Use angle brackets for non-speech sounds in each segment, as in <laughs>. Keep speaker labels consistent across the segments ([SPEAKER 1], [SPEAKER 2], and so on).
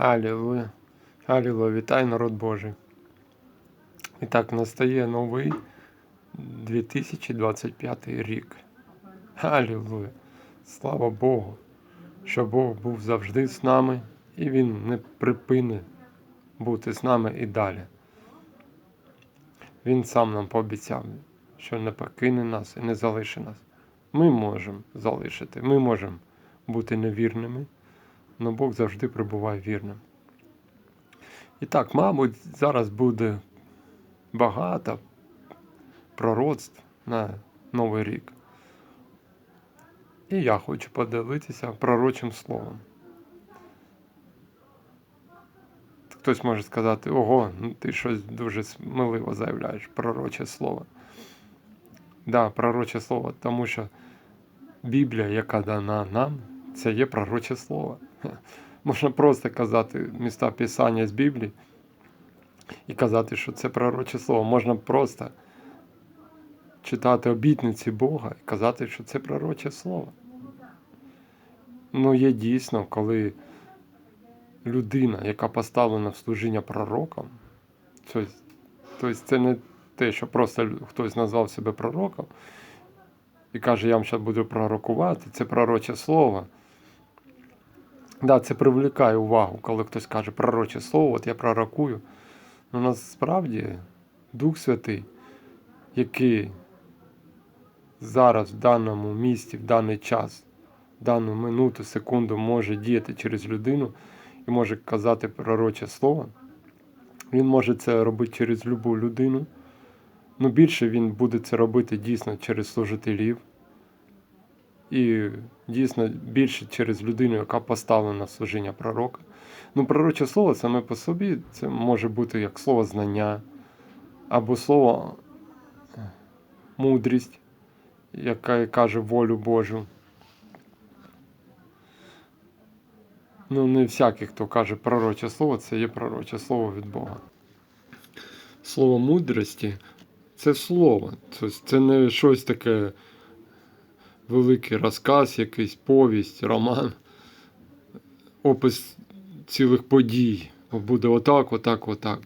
[SPEAKER 1] Алілуя. Алілуя. Вітай, народ Божий. І так, настає новий 2025 рік. Алілуя. Слава Богу, що Бог був завжди з нами, і Він не припине бути з нами і далі. Він сам нам пообіцяв, що не покине нас і не залишить нас. Ми можемо залишити, ми можемо бути невірними, але Бог завжди прибуває вірним. І так, мабуть, зараз буде багато пророцтв на Новий рік. І я хочу поділитися пророчим словом. Хтось може сказати, ого, ну ти щось дуже сміливо заявляєш, пророче слово. Да, пророче слово, тому що Біблія, яка дана нам, це є пророче слово. <laughs> Можна просто казати міста Писання з Біблії і казати, що це пророче слово. Можна просто читати обітниці Бога і казати, що це пророче слово. Ну, є дійсно, коли людина, яка поставлена в служіння пророком, тобто це не те, що просто хтось назвав себе пророком і каже, я вам зараз буду пророкувати, це пророче слово. Да, це привлікає увагу, коли хтось каже пророче слово, от я пророкую. Ну насправді Дух Святий, який зараз в даному місті, в даний час, в дану минуту, секунду може діяти через людину і може казати пророче слово, він може це робити через любу людину. Ну більше він буде це робити дійсно через служителів. І дійсно більше через людину, яка поставлена в служіння пророка. Ну, пророче слово саме по собі це може бути як слово знання, або слово мудрість, яка каже волю Божу. Ну, не всякий, хто каже пророче слово, це є пророче слово від Бога. Слово мудрості це слово. Тобто це не щось таке великий розказ, якийсь повість, роман, опис цілих подій. Буде отак, отак, отак.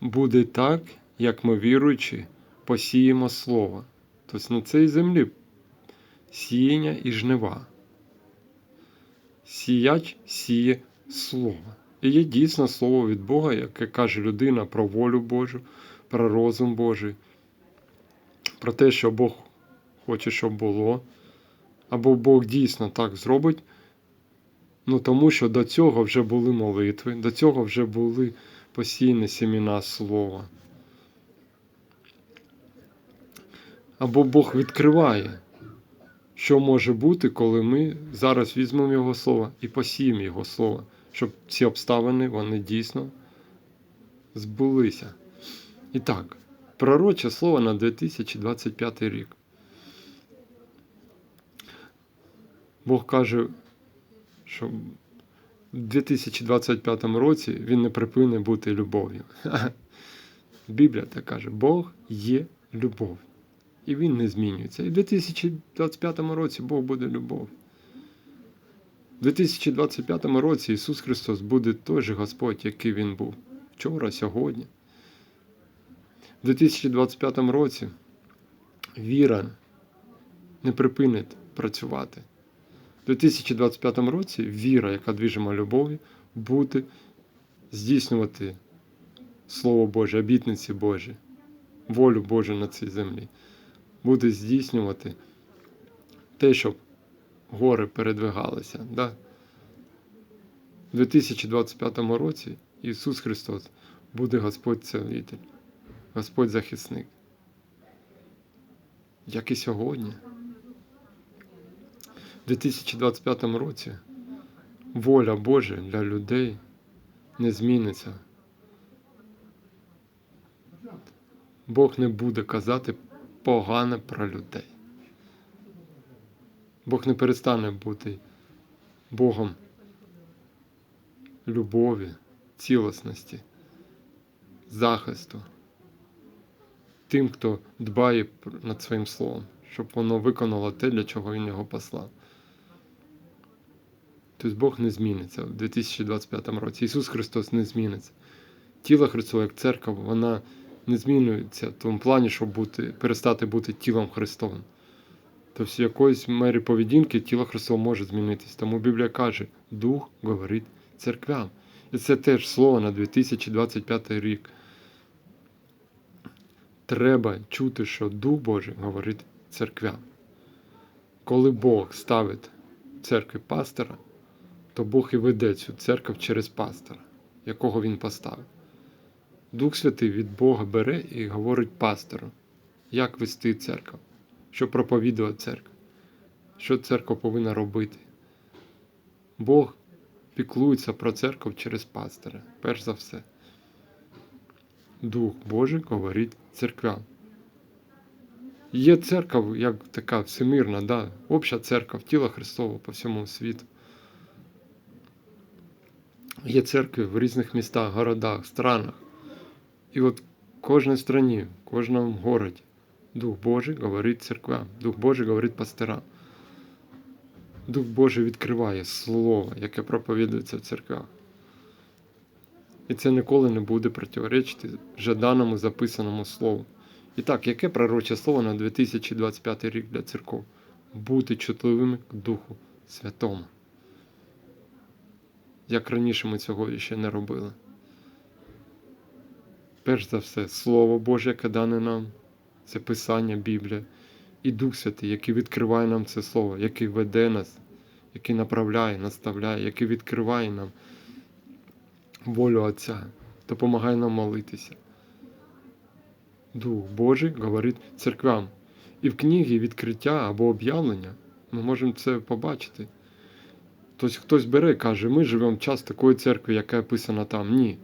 [SPEAKER 1] Буде так, як ми віруючи, посіємо слово. Тобто на цій землі сіяння і жнива. Сіяч сіє слово. І є дійсно слово від Бога, яке каже людина про волю Божу, про розум Божий, про те, що Бог хоче, щоб було. Або Бог дійсно так зробить. Ну тому що до цього вже були молитви, до цього вже були постійні сіміна слова. Або Бог відкриває, що може бути, коли ми зараз візьмемо Його слово і посіємо Його слово, щоб ці обставини вони дійсно збулися. І так, пророче слово на 2025 рік. Бог каже, що в 2025 році він не припине бути любов'ю. <laughs> Біблія так каже, Бог є любов. І він не змінюється. І в 2025 році Бог буде любов. У 2025 році Ісус Христос буде той же Господь, який Він був вчора, сьогодні. У 2025 році віра не припинить працювати. У 2025 році віра, яка двіжима любові, буде здійснювати Слово Боже, обітниці Божі, волю Божу на цій землі, буде здійснювати те, щоб гори передвигалися. Да? У 2025 році Ісус Христос буде Господь Целитель, Господь захисник. Як і сьогодні. У 2025 році воля Божа для людей не зміниться. Бог не буде казати погане про людей. Бог не перестане бути Богом любові, цілісності, захисту, тим, хто дбає над своїм словом, щоб воно виконало те, для чого він його послав. Тобто Бог не зміниться в 2025 році. Ісус Христос не зміниться. Тіло Христове, як церква, вона не змінюється в тому плані, щоб бути, перестати бути тілом Христовим. Тобто, в якоїсь мері поведінки тіло Христове може змінитись. Тому Біблія каже, Дух говорить церквям. І це теж слово на 2025 рік. Треба чути, що Дух Божий говорить церквям. Коли Бог ставить церкві пастора, то Бог і веде цю церкву через пастора, якого він поставив. Дух Святий від Бога бере і говорить пастору, як вести церкву, що проповідувати церкву, що церква повинна робити. Бог піклується про церкву через пастора, перш за все. Дух Божий говорить церквям. Є церква, як така всемирна, да, обща церква, тіло Христове по всьому світу. Є церкви в різних містах, городах, странах. І от в кожній страні, в кожному городі Дух Божий говорить церквам, Дух Божий говорить пастирам. Дух Божий відкриває Слово, яке проповідується в церквах. І це ніколи не буде противоречити вже даному записаному слову. І так, яке пророче слово на 2025 рік для церков? Бути чутливими к Духу Святому. Як раніше ми цього ще не робили. Перш за все, Слово Боже, яке дане нам, це Писання, Біблія, і Дух Святий, який відкриває нам це Слово, який веде нас, який направляє, наставляє, який відкриває нам волю Отця, допомагає нам молитися. Дух Божий говорить церквям. І в книгі відкриття або об'явлення ми можемо це побачити. Тобто хтось бере і каже, ми живемо в час такої церкви, яка описана там. Ні.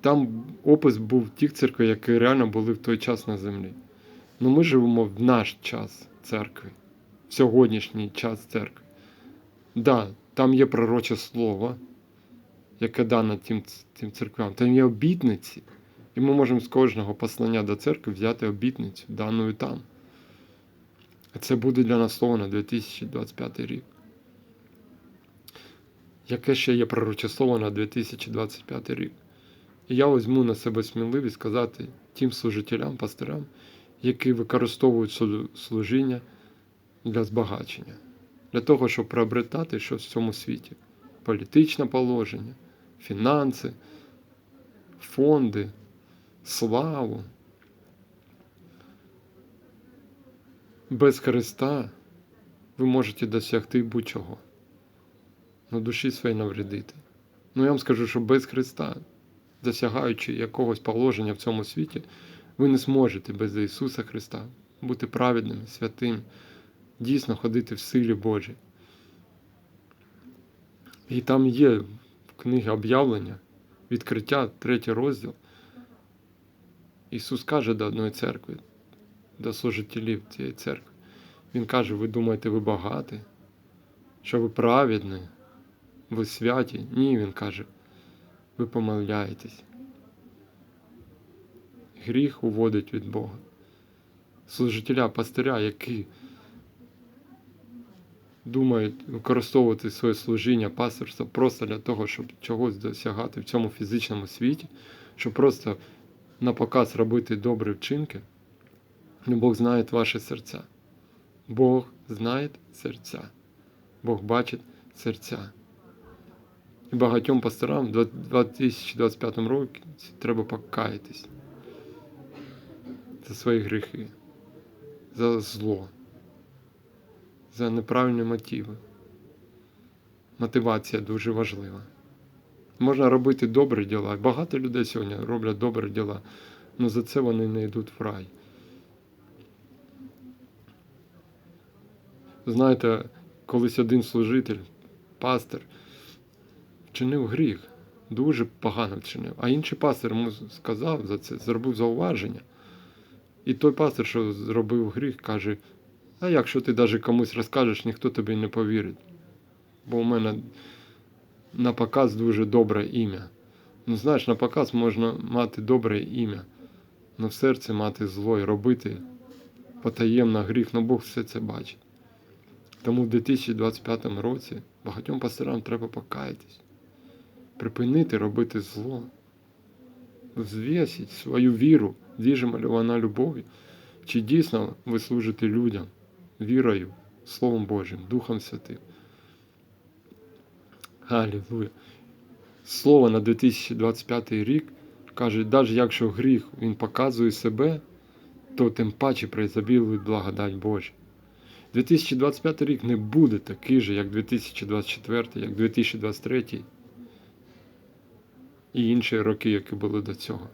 [SPEAKER 1] Там опис був тих церкви, які реально були в той час на землі. Ну ми живемо в наш час церкви, в сьогоднішній час церкви. Да, там є пророче слово, яке дане тим, тим церквям. Там є обітниці. І ми можемо з кожного послання до церкви взяти обітницю, дану там. Це буде для нас слово на 2025 рік. Яке ще є пророче на 2025 рік? І я візьму на себе сміливість сказати тим служителям, пастирам, які використовують служіння для збагачення, для того, щоб приобретати щось в цьому світі: політичне положення, фінанси, фонди, славу. Без Христа ви можете досягти будь-чого, на душі своїй навредити. Ну я вам скажу, що без Христа, досягаючи якогось положення в цьому світі, ви не зможете без Ісуса Христа бути праведними, святими, дійсно ходити в силі Божій. І там є в книгі об'явлення, відкриття, третій розділ. Ісус каже до одної церкви, до служителів цієї церкви. Він каже, ви думаєте, ви багаті, що ви праведні, ви святі. Ні, Він каже, ви помиляєтесь. Гріх уводить від Бога. Служителя, пастиря, які думають використовувати своє служіння, пасторство просто для того, щоб чогось досягати в цьому фізичному світі, щоб просто на показ робити добрі вчинки, ну, Бог знає ваші серця. Бог знає серця. Бог бачить серця. І багатьом пасторам в 2025 році треба покаятись за свої гріхи, за зло, за неправильні мотиви. Мотивація дуже важлива. Можна робити добрі діла. Багато людей сьогодні роблять добрі діла, але за це вони не йдуть в рай. Знаєте, колись один служитель, пастир, вчинив гріх, дуже погано вчинив. А інший пастир йому сказав за це, зробив зауваження. І той пастир, що зробив гріх, каже: а якщо ти навіть комусь розкажеш, ніхто тобі не повірить. Бо у мене на показ дуже добре ім'я. Ну, знаєш, на показ можна мати добре ім'я, але в серці мати зло і робити потаємно гріх, ну Бог все це бачить. Тому в 2025 році багатьом пасторам треба покаятись, припинити робити зло, взвісіть свою віру, двіжима ли вона любов'ю, чи дійсно ви служите людям вірою, Словом Божим, Духом Святим. Алілуя. Слово на 2025 рік каже, навіть якщо гріх він показує себе, то тим паче преізобілує благодать Божа. 2025 рік не буде такий же, як 2024, як 2023 і інші роки, які були до цього.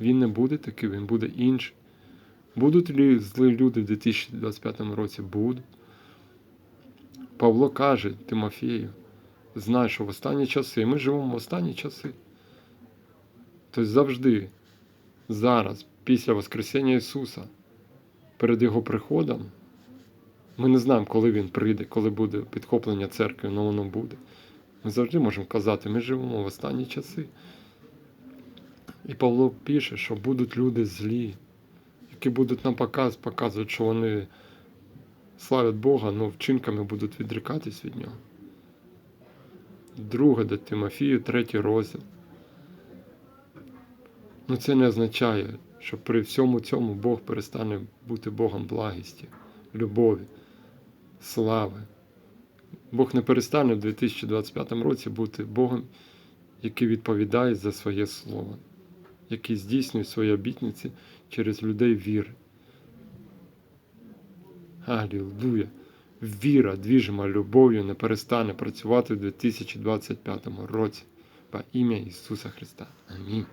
[SPEAKER 1] Він не буде такий, він буде інший. Будуть ли злі люди в 2025 році? Будуть. Павло каже Тимофію, знай, що в останні часи, ми живемо в останні часи. Тобто завжди, зараз, після Воскресіння Ісуса, перед Його приходом, ми не знаємо, коли Він прийде, коли буде підхоплення церкви, але воно буде. Ми завжди можемо казати, ми живемо в останні часи. І Павло пише, що будуть люди злі, які будуть нам показ, показувати, що вони славять Бога, але вчинками будуть відрікатись від нього. Друге до Тимофію, третій розділ. Ну це не означає, що при всьому цьому Бог перестане бути Богом благості, любові, слави. Бог не перестане в 2025 році бути Богом, який відповідає за своє слово, який здійснює свої обітниці через людей віри. Алілуя! Віра, двіжима любов'ю не перестане працювати в 2025 році. По ім'я Ісуса Христа. Амінь.